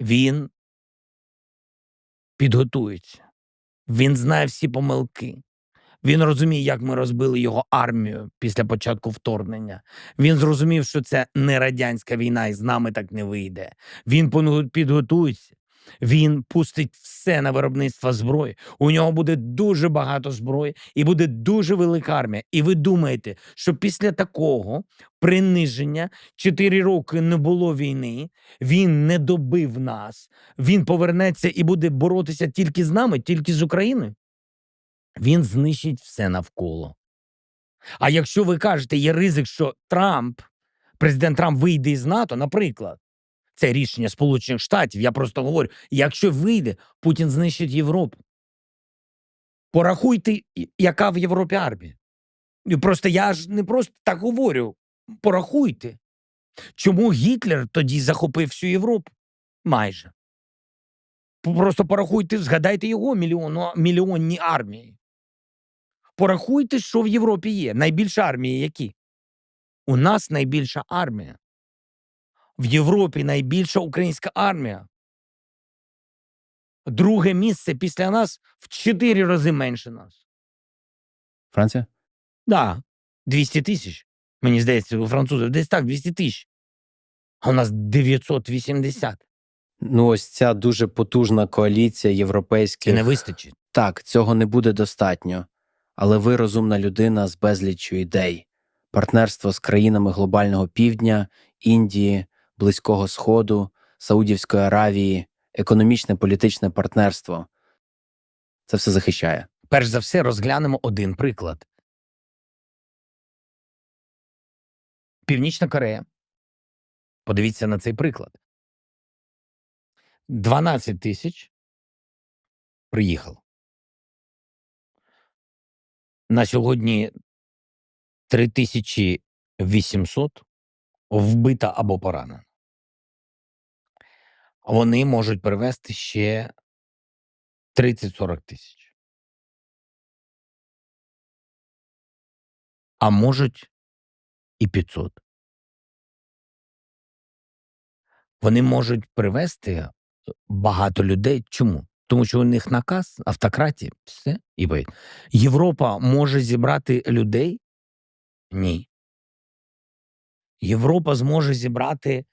Він підготується. Він знає всі помилки. Він розуміє, як ми розбили його армію після початку вторгнення. Він зрозумів, що це не радянська війна, і з нами так не вийде. Він підготується. Він пустить все на виробництво зброї. У нього буде дуже багато зброї і буде дуже велика армія. І ви думаєте, що після такого приниження 4 роки не було війни, він не добив нас, він повернеться і буде боротися тільки з нами, тільки з Україною? Він знищить все навколо. А якщо ви кажете, є ризик, що Трамп, президент Трамп вийде із НАТО, наприклад, це рішення Сполучених Штатів, я просто говорю, якщо вийде, Путін знищить Європу. Порахуйте, яка в Європі армія. Просто я ж не просто так говорю. Порахуйте. Чому Гітлер тоді захопив всю Європу? Майже. Просто порахуйте, згадайте його мільйону, мільйонні армії. Порахуйте, що в Європі є. Найбільша армія які? У нас найбільша армія. В Європі найбільша українська армія. Друге місце після нас в чотири рази менше нас. Франція? Да, 200 тисяч. Мені здається, у французів десь так, 200 тисяч. А у нас 980. Ну, ось ця дуже потужна коаліція європейських. не вистачить. Так, цього не буде достатньо. Але ви розумна людина з безліччю ідей. Партнерство з країнами глобального півдня, Індії, Близького Сходу, Саудівської Аравії, економічне політичне партнерство. Це все захищає. Перш за все, розглянемо один приклад. Північна Корея. Подивіться на цей приклад. 12 тисяч приїхало. На сьогодні 3800 вбита або поранена. Вони можуть привезти ще 30-40 тисяч. А можуть і 500. Вони можуть привезти е, багато людей. Чому? Тому що у них наказ, автократія, все і ви. Європа може зібрати людей? Ні. Європа зможе зібрати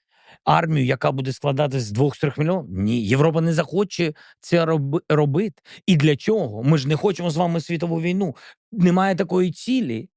армію, яка буде складатися з 2-3 мільйонів? Ні. Європа не захоче це робити. І для чого? Ми ж не хочемо з вами світову війну. Немає такої цілі.